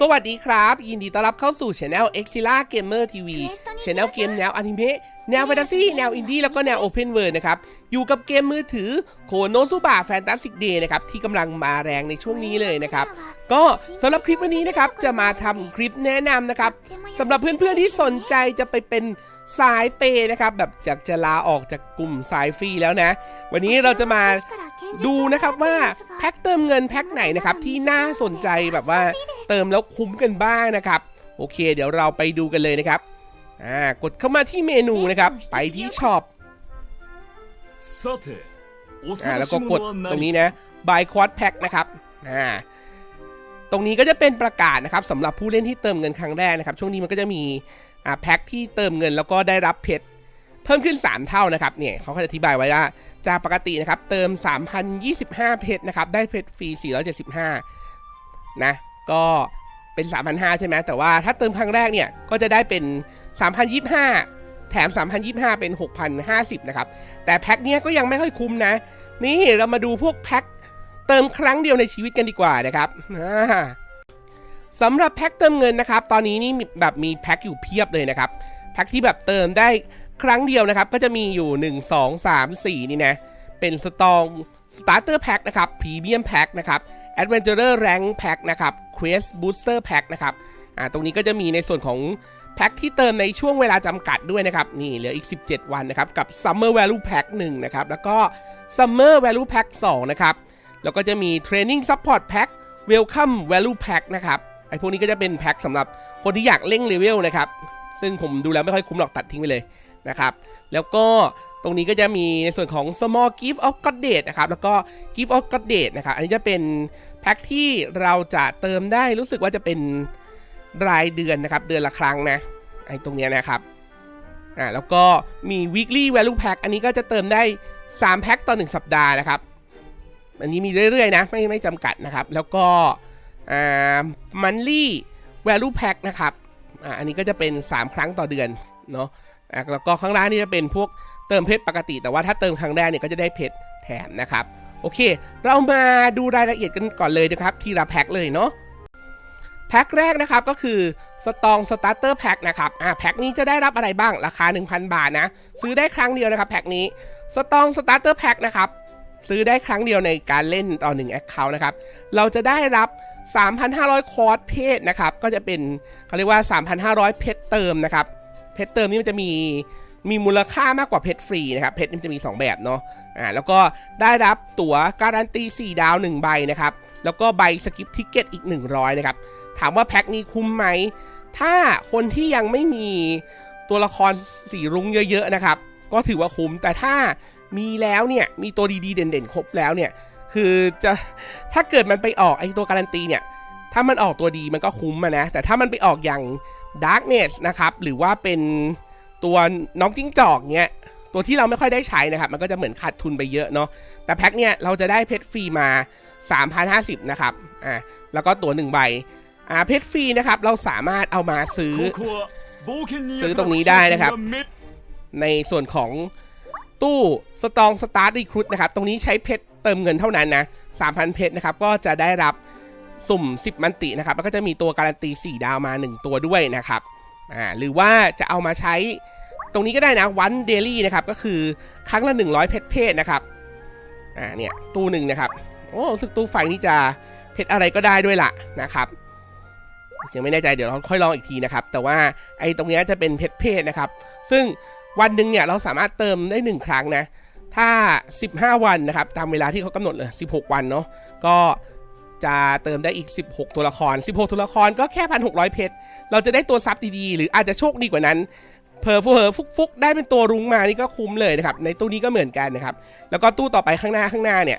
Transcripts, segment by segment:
สวัสดีครับ ยินดีต้อนรับเข้าสู่ช anel e x i l a Gamer TV ช anel เกมแนวอนิเมะ แนวแฟนตาซีแนวอินดี้แล้วก็แนว Open World นะครับ อยู่กับเกมมือถือโคโนซุบะแฟนตาซิกเดย์นะครับ ที่กำลังมาแรงในช่วงนี้เลยนะครับ ก็สำหรับคลิปวันนี้นะครับ จะมาทำคลิปแนะนำนะครับสำหรับเพื่อนๆที่สนใจจะไปเป็นสายเปย์นะครับ แบบจากจะลาออกจากกลุ่มสายฟรีแล้วนะ วันนี้เราจะมาดูนะครับว่าแพ็คเติมเงินแพ็คไหนนะครับที่น่าสนใจแบบว่าเติมแล้วคุ้มกันบ้างนะครับ โอเค เดี๋ยวเราไปดูกันเลยนะครับ กดเข้ามาที่เมนูนะครับ ไปที่ช็อปแล้วก็กดตรงนี้นะ buy quad pack นะครับตรงนี้ก็จะเป็นประกาศนะครับสำหรับผู้เล่นที่เติมเงินครั้งแรกนะครับ ช่วงนี้มันก็จะมีอ่แพ็คที่เติมเงินแล้วก็ได้รับเพชรเพิ่มขึ้น 3 เท่านะครับเนี่ยเขาก็จะอธิบายไว้ว่าจากปกตินะครับ เติม 3,025 เพชรนะครับ ได้เพชรฟรี 475 นะ ก็เป็น 3,500 ใช่ไหมแต่ว่าถ้าเติมครั้งแรกเนี่ย ก็จะได้เป็น 3,025 แถม 3,025 เป็น 6,050 นะครับ แต่แพ็คเนี้ยก็ยังไม่ค่อยคุ้มนะ นี่เรามาดูพวกแพ็คเติมครั้งเดียวในชีวิตกันดีกว่านะครับสำหรับแพ็คเติมเงินนะครับ ตอนนี้นี่แบบมีแพ็คอยู่เพียบเลยนะครับ แพ็คที่แบบเติมได้ครั้งเดียวนะครับ ก็จะมีอยู่ 1 2 3 4 นี่นะ เป็นสตองสตาร์เตอร์แพ็คนะครับพรีเมียมแพ็คนะครับแอดเวนเจอร์แรงแพ็คนะครับเควสบูสเตอร์แพ็คนะครับอ่าตรงนี้ก็จะมีในส่วนของ แพ็คที่เติมในช่วงเวลาจำกัดด้วยนะครับ นี่เหลืออีก 17 วันนะครับ กับ Summer Value Pack 1นะครับ แล้วก็ Summer Value Pack 2 นะครับ แล้วก็จะมี Training Support Pack Welcome Value Pack นะครับ ไอพวกนี้ก็จะเป็นแพ็คสำหรับคนที่อยากเร่งเลเวลนะครับ ซึ่งผมดูแล้วไม่ค่อยคุ้มหรอกตัดทิ้งไปเลยนะครับ แล้วก็ตรงนี้ก็จะมีในส่วนของ small gift of goddess นะครับ แล้วก็ gift of goddess นะครับ อันนี้จะเป็นแพ็คที่เราจะเติมได้รู้สึกว่าจะเป็น รายเดือนนะครับ เดือนละครั้งนะไอ้ตรงเนี้ยนะครับอ่าแล้วก็มี weekly value pack อันนี้ก็จะเติมได้ 3 แพ็คต่อ 1 สัปดาห์นะครับ อันนี้มีเรื่อยๆนะ ไม่ไม่จำกัดนะครับ แล้วก็อ่า monthly value pack นะครับอ่าอันนี้ก็จะเป็น 3 ครั้งต่อเดือนเนาะอะแล้วก็ข้างล่างนี่จะเป็นพวกเติมเพชรปกติ แต่ว่าถ้าเติมครั้งแรกเนี่ยก็จะได้เพชรแถมนะครับ โอเค เรามาดูรายละเอียดกันก่อนเลยนะครับ ทีละแพ็คเลยเนาะ พ็คแรกนะครับก็คือสตองสตาร์เตอร์แพ็คนะครับอะแพ็คนี้จะได้รับอะไรบ้างราคา 1,000 บาทนะซื้อได้ครั้งเดียวนะครับแพ็คนี้สตองสตาร์เตอร์แพ็คนะครับซื้อได้ครั้งเดียวในการเล่นต่อ1 Account นะครับเราจะได้รับ 3,500 คอร์สเพศนะครับก็จะเป็นเขาเรียกว่า 3,500 เพชรเติมนะครับเพชรเติมนี่มันจะมีมีมูลค่ามากกว่าเพชรฟรีนะครับเพชรมันจะมี 2 แบบเนาะอ่าแล้วก็ได้รับตั๋วการันตี 4 ดาว 1 ใบนะครับแล้วก็ใบสกิปทิเก็ตอีก 100 นะครับ ถามว่าแพ็คนี้คุ้มไหม ถ้าคนที่ยังไม่มีตัวละครสีรุ้งเยอะๆนะครับ ก็ถือว่าคุ้ม แต่ถ้ามีแล้วเนี่ย มีตัวดีๆเด่นๆ ครบแล้วเนี่ย คือจะ ถ้าเกิดมันไปออกไอตัวการันตีเนี่ย ถ้ามันออกตัวดีมันก็คุ้มะนะ แต่ถ้ามันไปออกอย่าง Darkness นะครับ หรือว่าเป็นตัวน้องจิ้งจอกเนี้ยตัวที่เราไม่ค่อยได้ใช้นะครับ มันก็จะเหมือนขาดทุนไปเยอะเนาะ แต่แพ็คเนี่ยเราจะได้เพชรฟรีมา 3,050 นะครับ อ่า แล้วก็ตัวหนึ่งใบ อ่าเพชรฟรีนะครับเราสามารถเอามาซื้อ ซื้อตรงนี้ได้นะครับ ในส่วนของตู้สตองสตาร์ทรีครูดนะครับ ตรงนี้ใช้เพชรเติมเงินเท่านั้นนะ 3,000 เพชรนะครับ ก็จะได้รับสุ่ม 10 มันตินะครับ แล้วก็จะมีตัวการันตี 4 ดาวมา 1 ตัวด้วยนะครับอ่าหรือว่าจะเอามาใช้ตรงนี้ก็ได้นะวันเดลี่นะครับ ก็คือครั้งละ 100 เพชรเพชรนะครับอ่าเนี่ยตู้หนึ่งนะครับ โอ้สึกตู้ไฟนี่จะเพชรอะไรก็ได้ด้วยละนะครับ ยังไม่แน่ใจเดี๋ยวเราค่อยลองอีกทีนะครับ แต่ว่าไอ้ตรงนี้จะเป็นเพชรเพศนะครับ ซึ่งวันหนึ่งเนี่ยเราสามารถเติมได้ 1 ครั้งนะ ถ้า 15 วันนะครับ ตามเวลาที่เขากำหนดเลย 16 วันเนาะ ก็จะเติมได้อีก 16 ตัวละคร 16 ตัวละครก็แค่ 1,600 เพชร เราจะได้ตัวซับดีๆ หรืออาจจะโชคดีกว่านั้น เพอเฟอฟุกฟุกๆได้เป็นตัวรุ้งมานี่ก็คุ้มเลยนะครับ ในตู้นี้ก็เหมือนกันนะครับ แล้วก็ตู้ต่อไปข้างหน้าข้างหน้าเนี่ย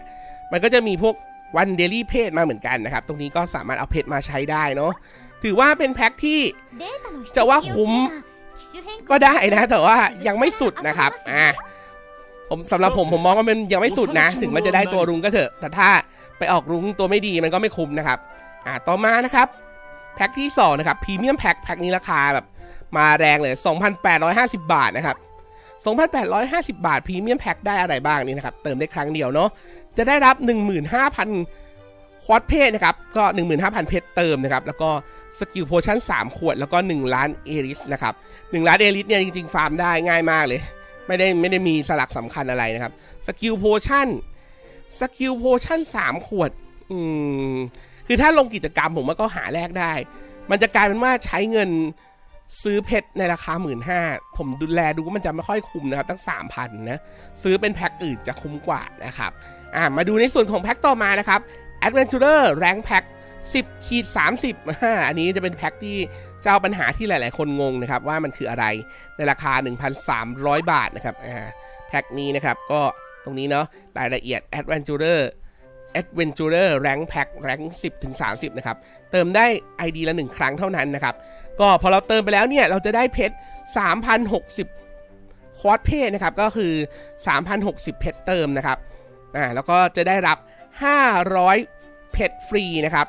มันก็จะมีพวกวันเดลี่เพจมาเหมือนกันนะครับ ตรงนี้ก็สามารถเอาเพจมาใช้ได้เนาะ ถือว่าเป็นแพ็คที่จะว่าคุ้มก็ได้นะ แต่ว่ายังไม่สุดนะครับอ่าผมสำหรับผมผมมองว่ามันยังไม่สุดนะ ถึงมันจะได้ตัวรุ้งก็เถอะ แต่ถ้าไปออกรุ้งตัวไม่ดีมันก็ไม่คุ้มนะครับ อ่าต่อมานะครับแพ็คที่2นะครับพรีเมียมแพ็คแพ็คนี้ราคาแบบมาแรงเลย 2,850 บาทนะครับ 2,850 บาทพรีเมียมแพ็คได้อะไรบ้างนี่นะครับ เติมได้ครั้งเดียวเนาะจะได้รับ 15,000 คอร์สเพศนะครับก็ 15,000 เพชรเติมนะครับ แล้วก็สกิลโพชั่น 3 ขวด แล้วก็ 1 ล้านเอริสนะครับ1ล้านเอริสเนี่ยจริง ๆ ฟาร์มได้ง่ายมากเลย ไม่ได้ไม่ได้มีสลักสำคัญอะไรนะครับสกิลโพชั่นสกิลโพชั่น 3 ขวดอืมคือถ้าลงกิจกรรมผมว่าก็หาแลกได้ มันจะกลายเป็นว่าใช้เงินซื้อเพชรในราคา 1 5ื่นผมดูแลดูว่ามันจะไม่ค่อยคุ้มนะครับ ตั้ง 3,000 นะ ซื้อเป็นแพ็คอื่นจะคุ้มกว่านะครับ อ่ามาดูในส่วนของแพ็คต่อมานะครับ Adventurer Rank Pack 10ขีด30 อันนี้จะเป็นแพ็คที่เจ้าปัญหาที่หลาย ๆ คนงงนะครับ ว่ามันคืออะไรในราคา 1,300 บาทนะครับแพ็คนี้นะครับก็ตรงนี้เนาะรายละเอียด Adventurer Adventurer Rank Pack Rank 10ถึง30 นะครับ เติมได้ ID ละ 1 ครั้งเท่านั้นนะครับ ก็พอเราเติมไปแล้วเนี่ย เราจะได้เพชร 3,060 คอร์สเพศนะครับ ก็คือ 3,060 เพชรเติมนะครับ อ่า แล้วก็จะได้รับ 500 เพชรฟรีนะครับ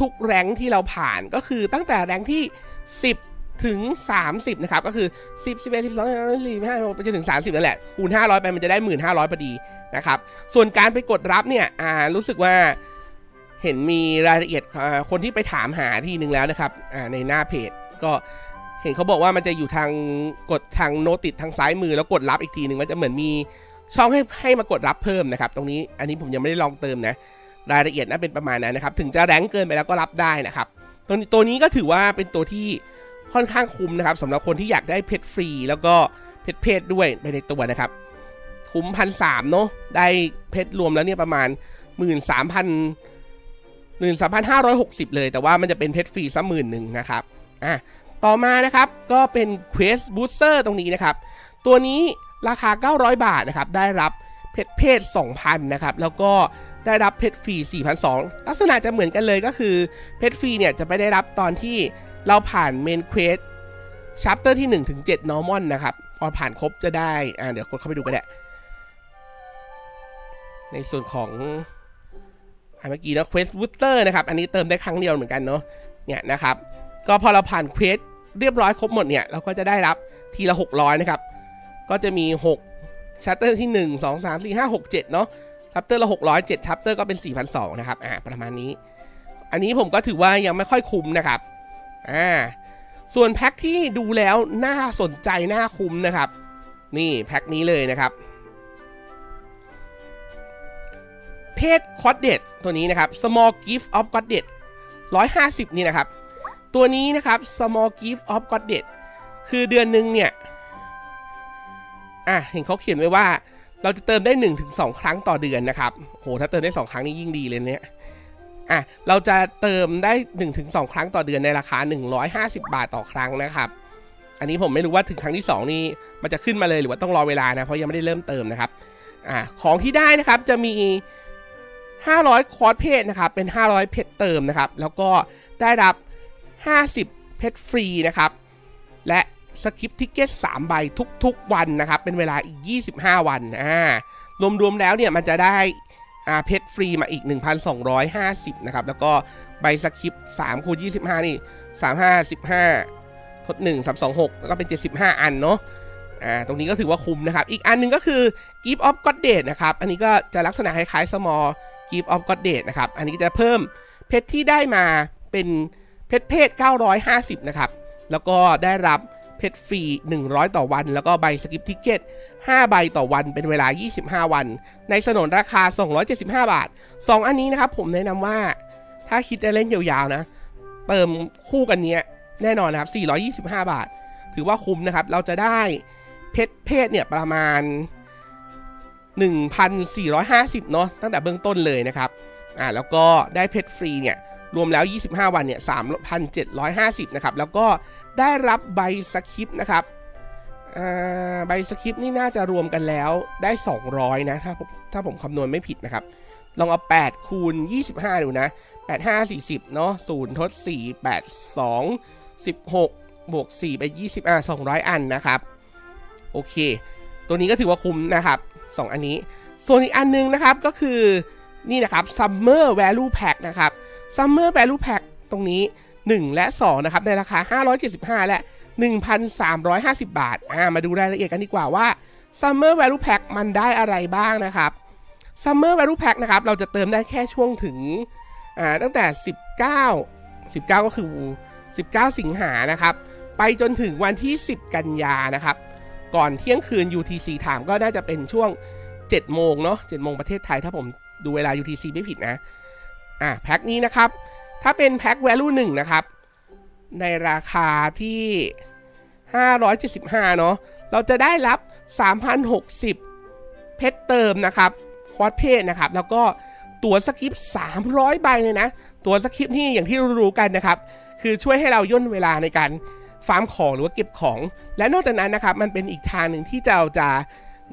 ทุกๆแรงที่เราผ่านก็คือตั้งแต่แรงที่ 10 ถึง 30 นะครับ ก็คือ 10 11 12 13 14 15 16ไปจนถึง 30 นั่นแหละ คูณ 500 ไปมันจะได้ 1,500พอดีนะครับ ส่วนการไปกดรับเนี่ยอ่ารู้สึกว่าเห็นมีรายละเอียดคนที่ไปถามหาทีนึงแล้วนะครับอ่าในหน้าเพจก็เห็นเขาบอกว่ามันจะอยู่ทางกดทางโนติดทางซ้ายมือแล้วกดรับอีกทีหนึ่งมันจะเหมือนมีช่องให้ให้มากดรับเพิ่มนะครับ ตรงนี้อันนี้ผมยังไม่ได้ลองเติมนะ รายละเอียดน่าเป็นประมาณนั้นนะครับ ถึงจะแรงเกินไปแล้วก็รับได้นะครับ ตัวนี้ตัวนี้ก็ถือว่าเป็นตัวที่ค่อนข้างคุ้มนะครับสำหรับคนที่อยากได้เพชรฟรี แล้วก็เพชรเพศด้วยไปในตัวนะครับ คุ้มพันสามเนาะได้เพชรรวมแล้วเนี่ยประมาณหมื่นสามพันหนึ่งสามพันห้าร้อยหกสิบเลย แต่ว่ามันจะเป็นเพชรฟรีสักหมื่นหนึ่งนะครับอะต่อมานะครับก็เป็น Quest Booster ตรงนี้นะครับ ตัวนี้ราคา 900 บาทนะครับ ได้รับ เพชรเพศ 2,000 นะครับ แล้วก็ได้รับเพชรฟรี4,200ลักษณะจะเหมือนกันเลยก็คือเพชรฟรีเนี่ยจะไปได้รับตอนที่เราผ่านเมนเควสชัปเตอร์ที่ 1 ถึง7 normal นนะครับ พอผ่านครบจะได้ อ่า เดี๋ยวกดเข้าไปดูกันแหละในส่วนของอะเมื่อกี้นะเควสบูสเตอร์นะครับ อันนี้เติมได้ครั้งเดียวเหมือนกันเนาะ เนี่ยนะครับ ก็พอเราผ่านเควสเรียบร้อยครบหมดเนี่ย เราก็จะได้รับทีละ 600 นะครับ ก็จะมี 6 ชัปเตอร์ที่ 1 2 3 4 5 6 7 เนาะชัปเตอร์ละ607ชัปเตอร์ก็เป็น 4,200นะครับอ่าประมาณนี้ อันนี้ผมก็ถือว่ายังไม่ค่อยคุ้มนะครับอ่าส่วนแพ็คที่ดูแล้วน่าสนใจน่าคุ้มนะครับ นี่แพ็คนี้เลยนะครับ เพศคอ d เด e ตัวนี้นะครับ small gift of goddess 150 นี่นะครับ ตัวนี้นะครับ small gift of goddess คือเดือนหนึ่งเนี่ย อะเห็นเขาเขียนไว้ว่า เราจะเติมได้1-2ครั้งต่อเดือนนะครับโหถ้าเติมได้ 2 ครั้งนี่ยิ่งดีเลยเนี่ยอะเราจะเติมได้ 1-2 ครั้งต่อเดือนในราคา 150 บาทต่อครั้งนะครับ อันนี้ผมไม่รู้ว่าถึงครั้งที่ 2 นี่มันจะขึ้นมาเลยหรือว่าต้องรอเวลานะ เพราะยังไม่ได้เริ่มเติมนะครับอะของที่ได้นะครับจะมี 500 คอร์สเพจนะครับ เป็น 500 เพชรเติมนะครับ แล้วก็ได้รับ 50 เพชรฟรีนะครับ และ สคริปทิเก็ต3ใบทุกๆวันนะครับ เป็นเวลาอีก 25 วันอ่ารวมๆแล้วเนี่ยมันจะได้อาเพชรฟรีมาอีก 1,250 นะครับ แล้วก็ใบสคริป3คูณ25 นี่ 35 15 ทด 1 3 2 6 แล้วก็เป็น 75 อันเนาะอ่าตรงนี้ก็ถือว่าคุ้มนะครับ อีกอันหนึงก็คือ Gift of Goddess นะครับ อันนี้ก็จะลักษณะคล้ายๆ small Gift of Goddess นะครับ อันนี้จะเพิ่มเพชรที่ได้มาเป็นเพชรเพศ 950 นะครับ แล้วก็ได้รับ เพชรฟรี 100 ต่อวัน แล้วก็ใบสกิปทิเก็ต 5 ใบต่อวันเป็นเวลา 25 วัน ในสนนราคา 275 บาท 2 อันนี้นะครับผมแนะนำว่าถ้าคิดจะเล่นยาวๆนะ เติมคู่กันเนี้ยแน่นอนนะครับ 425 บาท ถือว่าคุ้มนะครับ เราจะได้เพชรเพศเนี่ยประมาณ 1,450 เนาะตั้งแต่เบื้องต้นเลยนะครับอ่าแล้วก็ได้เพชรฟรีเนี่ย รวมแล้ว 25 วันเนี่ย3,750 นะครับ แล้วก็ได้รับใบสคริปต์นะครับใบสคริปต์นี่น่าจะรวมกันแล้วได้ 200 นะ ถ้าผมถ้าผมคำนวณไม่ผิดนะครับ ลองเอา 8 คูณ 25 ดูนะ 8 5 40 เนาะ0ทด 4 8 2 16 บวก 4 ไป 20อ่า200 อันนะครับ โอเค ตัวนี้ก็ถือว่าคุ้มนะครับ 2 อันนี้ ส่วนอีกอันนึงนะครับก็คือนี่นะครับ Summer Value Pack นะครับ Summer Value Pack ตรงนี้ 1 และ 2 นะครับ ในราคา 575 และ 1,350 บาท อ่า มาดูรายละเอียดกันดีกว่าว่า Summer Value Pack มันได้อะไรบ้างนะครับ Summer Value Pack นะครับ เราจะเติมได้แค่ช่วงถึง อ่า ตั้งแต่ 19 19 ก็คือ 19 สิงหานะครับ ไปจนถึงวันที่ 10 กันยานะครับ ก่อนเที่ยงคืน UTC ถามก็น่าจะเป็นช่วง 7 โมงเนาะ7โมงประเทศไทยถ้าผมดูเวลา UTC ไม่ผิดนะ อะแพ็คนี้นะครับ ถ้าเป็นแพ็ค value 1 นะครับ ในราคาที่ 575 เนาะเราจะได้รับ 3,060 เพชรเติมนะครับคอร์สเพจนะครับ แล้วก็ตั๋วสคริปต์300 ใบเลยนะ ตั๋วสคริปต์นี่อย่างที่รู้กันนะครับ คือช่วยให้เราย่นเวลาในการฟาร์มของหรือว่าเก็บของ และนอกจากนั้นนะครับ มันเป็นอีกทางหนึ่งที่เราจะ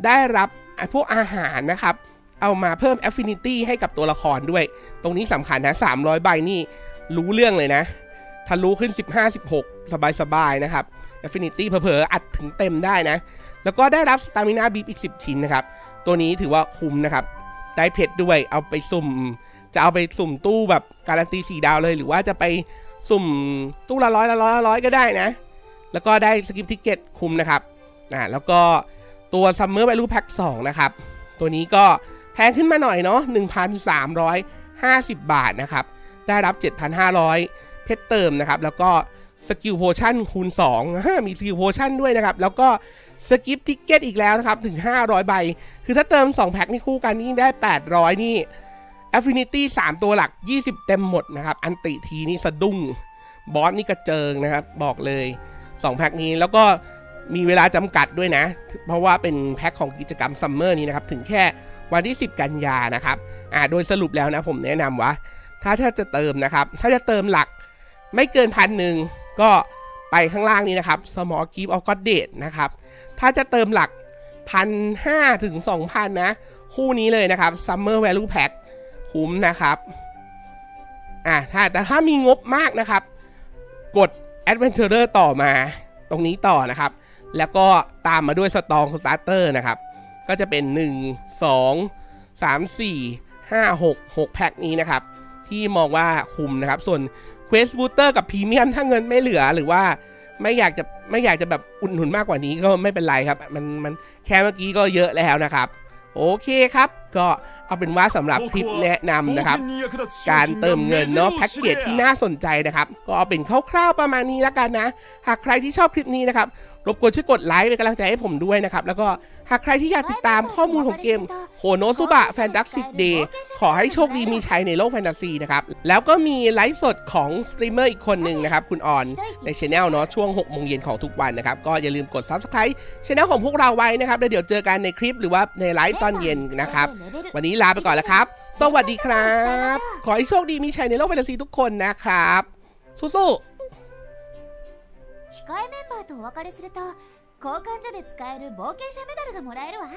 ได้รับพวกอาหารนะครับ เอามาเพิ่ม affinity ให้กับตัวละครด้วย ตรงนี้สำคัญนะ 300 ใบนี่รู้เรื่องเลยนะทะลุขึ้น 15 16 สบายๆ นะครับ affinity เผลอๆ อัดถึงเต็มได้นะ แล้วก็ได้รับ stamina beep อีก 10 ชิ้นนะครับ ตัวนี้ถือว่าคุ้มนะครับ ได้เพชรด้วยเอาไปสุ่ม จะเอาไปสุ่มตู้แบบการันตีสีดาวเลย หรือว่าจะไปสุ่มตู้ละร้อยละร้อยละร้อยก็ได้นะ แล้วก็ได้สกิปทิเก็ตคุ้มนะครับอ่าแล้วก็ตัว Summer Value Pack 2นะครับ ตัวนี้ก็ แพงขึ้นมาหน่อยเนาะ1,350 บาทนะครับ ได้รับ 7,500 เพชรเติมนะครับ แล้วก็สกิลโพชั่นคูณ2อ่ามีสกิลโพชั่นด้วยนะครับ แล้วก็สกิปทิเก็ตอีกแล้วนะครับ ถึง 500 ใบ คือถ้าเติม 2 แพ็คนี่คู่กันนี่ได้ 800 นี่ Affinity 3 ตัวหลัก 20 เต็มหมดนะครับ อันติทีนี่สะดุ้ง บอสนี่กระเจิงนะครับ บอกเลย 2 แพ็คนี้แล้วก็มีเวลาจำกัดด้วยนะ เพราะว่าเป็นแพ็คของกิจกรรมซัมเมอร์นี้นะครับ ถึงแค่ วันที่ 10 กันยานะครับอ่าโดยสรุปแล้วนะผมแนะนำว่า ถ้าถ้าจะเติมนะครับ ถ้าจะเติมหลักไม่เกินพันหนึ่งก็ไปข้างล่างนี้นะครับ small gift of god date นะครับ ถ้าจะเติมหลักพันห้าถึงสองพันนะ คู่นี้เลยนะครับ summer value pack คุ้มนะครับอ่าถ้าแต่ถ้ามีงบมากนะครับ กด adventurer ต่อมาตรงนี้ต่อนะครับ แล้วก็ตามมาด้วย strong starter นะครับ ก็จะเป็น 1 2 3 4 5 6 6 แพ็คนี้นะครับ ที่มองว่าคุ้มนะครับ ส่วน Quest Booster กับพรีเมียมถ้าเงินไม่เหลือหรือว่าไม่อยากจะไม่อยากจะแบบอุ่นหนุนมากกว่านี้ก็ไม่เป็นไรครับ มันมันแค่เมื่อกี้ก็เยอะแล้วนะครับ โอเคครับ ก็เอาเป็นว่าสำหรับคลิปแนะนำนะครับ การเติมเงินเนาะแพ็กเกจที่น่าสนใจนะครับ ก็เอาเป็นคร่าวๆประมาณนี้แล้วกันนะ หากใครที่ชอบคลิปนี้นะครับ รบกวนช่วยกดไลค์เป็นกำลังใจให้ผมด้วยนะครับ แล้วก็หากใครที่อยากติดตามข้อมูลของเกมโคโนซุบะแฟนตาสติกเดย์ขอให้โชคดีมีชัยในโลกแฟนตาซีนะครับ แล้วก็มีไลฟ์สดของสตรีมเมอร์อีกคนหนึ่งนะครับ คุณออนในช anel เนาะช่วง6โมงเย็นของทุกวันนะครับ ก็อย่าลืมกด subscribe ช anel ของพวกเราไว้นะครับแล้วเดี๋ยวเจอกันในคลิปหรือว่าในไลฟ์ตอนเย็นนะครับ วันนี้ลาไปก่อนแล้วครับ สวัสดีครับ ขอให้โชคดีมีชัยในโลกแฟนตาซีทุกคนนะครับสู้ๆ 控えメンバーとお別れすると交換所で使える冒険者メダルがもらえるわ。